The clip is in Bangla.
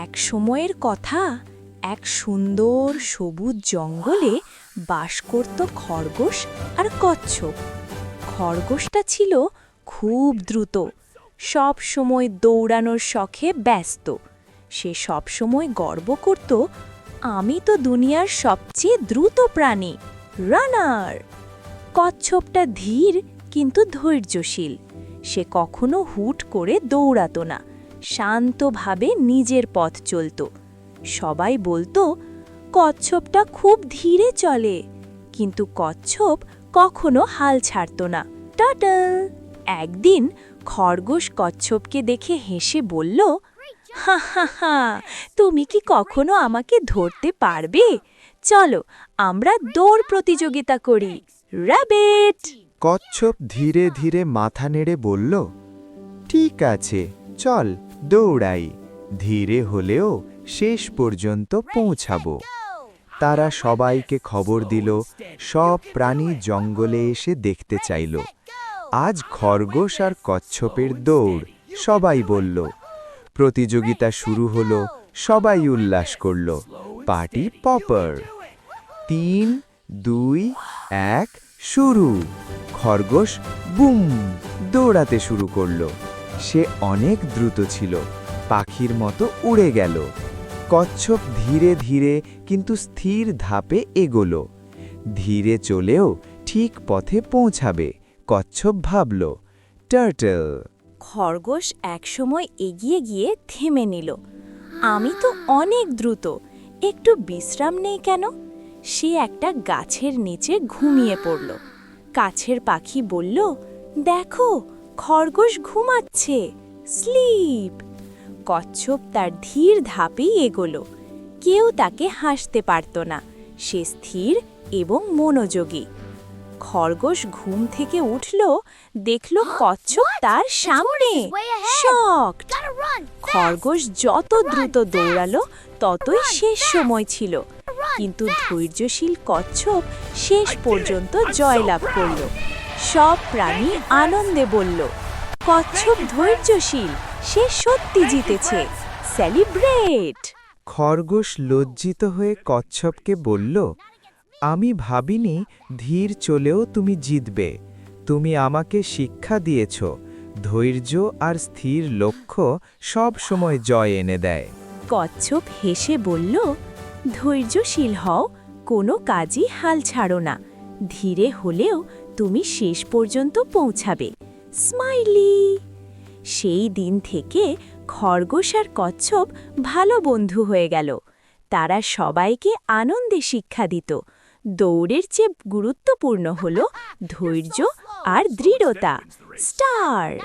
এক সময়ের কথা, এক সুন্দর সবুজ জঙ্গলে বাস করত খরগোশ আর কচ্ছপ। খরগোশটা ছিল খুব দ্রুত, সব সময় দৌড়ানোর শখে ব্যস্ত। সে সব সময় গর্ব করত, আমি তো দুনিয়ার সবচেয়ে দ্রুত প্রাণী রানার কচ্ছপটা ধীর কিন্তু ধৈর্যশীল। সে কখনো হুট করে দৌড়াতো না। শান্তভাবে নিজের পথ চলত। সবাই বলতো, কচ্ছপটা খুব ধীরে চলে, কিন্তু কচ্ছপ কখনো হাল ছাড়ত না। টাটাল একদিন খরগোশ কচ্ছপকে দেখে হেসে বলল, হা হা হা, তুমি কি কখনো আমাকে ধরতে পারবে? চলো, আমরা দৌড় প্রতিযোগিতা করি। র্যাবিট কচ্ছপ ধীরে ধীরে মাথা নেড়ে বলল, ঠিক আছে, চল। দৌড়াই। ধীরে হলেও শেষ পর্যন্ত পৌঁছাবো। তারা সবাইকে খবর দিল, সব প্রাণী জঙ্গলে এসে দেখতে চাইল। আজ খরগোশ আর কচ্ছপের দৌড়, সবাই বলল। প্রতিযোগিতা শুরু হলো, সবাই উল্লাস করল। Party popper. তিন, দুই, এক, শুরু। খরগোশ বুম, দৌড়াতে শুরু করল। সে অনেক দ্রুত ছিল। পাখির মতো উড়ে গেল। কচ্ছপ ধীরে ধীরে কিন্তু স্থির ধাপে এগোলো। ধীরে চলেও ঠিক পথে পৌঁছাবে, কচ্ছপ ভাবল। টার্টল। খরগোশ একসময় এগিয়ে গিয়ে থেমে নিল। আমি তো অনেক দ্রুত, একটু বিশ্রাম নেই কেন? সে একটা গাছের নিচে ঘুমিয়ে পড়ল। কাছের পাখি বলল, দেখো খরগোশ ঘুমাচ্ছে। স্লিপ। কচ্ছপ তার ধীর ধাপেই এগোলো। কেউ তাকে হাসতে পারত না। সে স্থির এবং মনোযোগী। খরগোশ ঘুম থেকে উঠল দেখল কচ্ছপ তার সামনে খরগোশ যত দ্রুত দৌড়ালো ততই শেষ সময় ছিল। কিন্তু ধৈর্যশীল কচ্ছপ শেষ পর্যন্ত জয়লাভ করল। সব প্রাণী আনন্দে বলল কচ্ছপ ধৈর্যশীল সে সত্যি জিতেছে। সেলিব্রেট খরগোশ লজ্জিত হয়ে কচ্ছপকে বলল আমি ভাবিনি ধীর চলেও তুমি জিতবে। তুমি আমাকে শিক্ষা দিয়েছ। ধৈর্য আর স্থির লক্ষ্য সব সময় জয় এনে দেয়। কচ্ছপ হেসে বলল ধৈর্যশীল হও কোনো কাজই হাল ছাড়ো না। ধীরে হলেও তুমি শেষ পর্যন্ত পৌঁছাবে। স্মাইলি। সেই দিন থেকে খরগোশ আর কচ্ছপ ভালো বন্ধু হয়ে গেল। তারা সবাইকে আনন্দে শিক্ষা দিত। দৌড়ের চেয়ে গুরুত্বপূর্ণ হল ধৈর্য আর দৃঢ়তা। স্টার।